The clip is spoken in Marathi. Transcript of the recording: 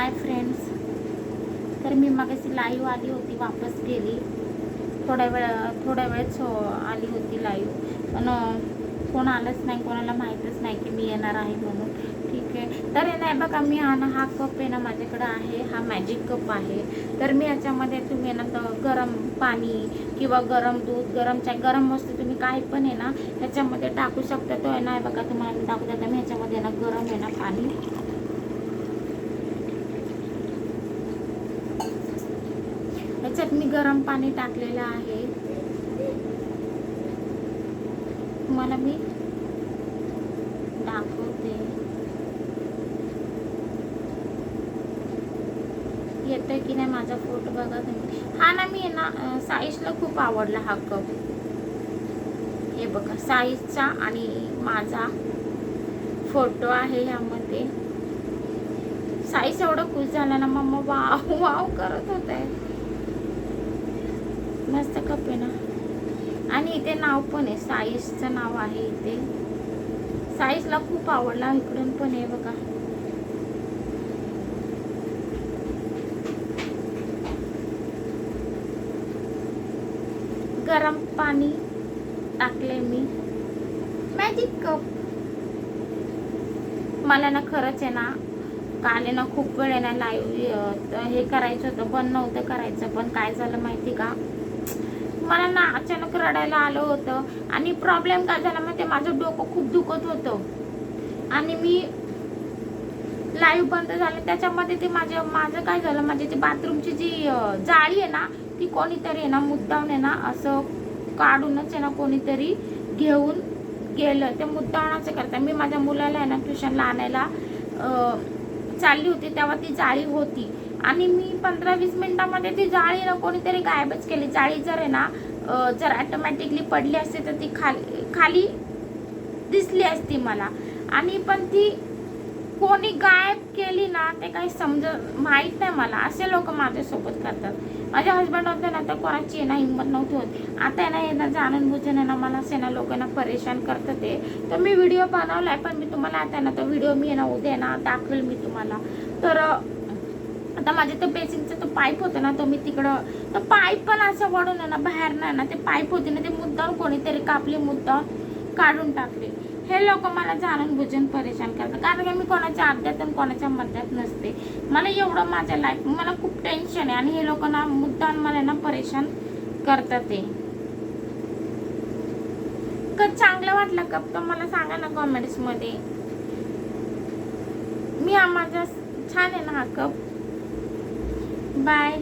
हाय फ्रेंड्स तर मी मागाशी लाईव्ह आली होती वापस गेली. थोड्या वेळ थोड्या वेळेच हो- आली होती लाईव्ह पण कोण आलंच नाही. कोणाला माहीतच नाही की मी येणार आहे म्हणून. ठीक आहे. तर हे नाही बघा मी हा ना हा कप आहे ना माझ्याकडं आहे. हा मॅजिक कप आहे. तर मी याच्यामध्ये तुम्ही ना तर गरम पाणी किंवा गरम दूध गरम चाय गरम वस्तू तुम्ही काही पण आहे ना ह्याच्यामध्ये टाकू शकता. तो आहे ना हे बघा तुम्हाला मी दाखवू देता मी ह्याच्यामध्ये ना गरम आहे ना पाणी ह्याच्यात मी गरम पाणी टाकलेलं आहे. तुम्हाला मी दाखवते. येतोय की नाही माझा फोटो बघा तुम्ही. हा ना मी ना साईजला खूप आवडला हा कप हे बघा साईजचा आणि माझा फोटो आहे ह्यामध्ये. साईज एवढं खुश झाला ना मम्मा वाव वाव करत होते. मस्त कप आहे ना. आणि इथे नाव पण आहे. साईजचं नाव आहे इथे. साईजला खूप आवडला. इकडून पण आहे बघा. गरम पाणी टाकले मी. मॅजिक कप मला ना खरंच आहे ना काल ना खूप वेळ आहे ना लाईव्ह हे करायचं होतं. पण नव्हतं करायचं. पण काय झालं माहिती का? मला ना अचानक रडायला आलं होतं आणि प्रॉब्लेम काय झाला माहिती माझं डोकं खूप दुखत होतं. आणि मी लाईव्ह बंद झाले. त्याच्यामध्ये ते माझ्या माझं काय झालं? माझी ती बाथरूमची जी जाळी आहे ना ती कोणीतरी आहे ना मुद्दाम आहे ना असं काढूनच आहे ना कोणीतरी घेऊन गेलं. ते मुद्दावणाचं करता मी माझ्या मुलाला आहे ना ट्युशनला आणायला चालली होती तेव्हा ती जाळी होती. आणि मी पंधरा वीस मिनटामध्ये ती जाळी ना कोणीतरी गायबच केली. जाळी जर आहे ना जर ऑटोमॅटिकली पडली असते तर ती खाली खाली दिसली असती मला. आणि पण ती कोणी गायब केली ना ते काही समज माहीत नाही मला. असे लोक माझ्यासोबत करतात. माझे हस्बंड होते ना तर कोणाची आहे ना हिंमत नव्हती होत. आता आहे ना यांना जाणून बुजून आहे ना मला असे ना लोकांना परेशान करतात ते. तर मी व्हिडिओ बनवलाय पण मी तुम्हाला आता आहे ना तो व्हिडिओ मी आहे ना उद्या ना दाखवेल मी तुम्हाला. तर आता माझे तो बेसिनचा तो पाईप होता ना तो मी तिकडं तर पाईप पण असं वडून आहे ना बाहेर ना ते पाईप होते ना ते मुद्दाम कोणीतरी कापली मुद्दा काढून टाकली. हे लोक मला जाणून बुजून परेशान करतात. कारण की मी कोणाच्या अध्यात आणि कोणाच्या मध्यात नसते. मला एवढं माझ्या लाईफ मला खूप टेन्शन आहे आणि हे लोक ना मुद्दाम मला ना परेशान करतात ते. का चांगलं वाटलं कप तर मला सांगा ना कॉमेडीमध्ये मी हा माझा छान आहे ना हा कप बाय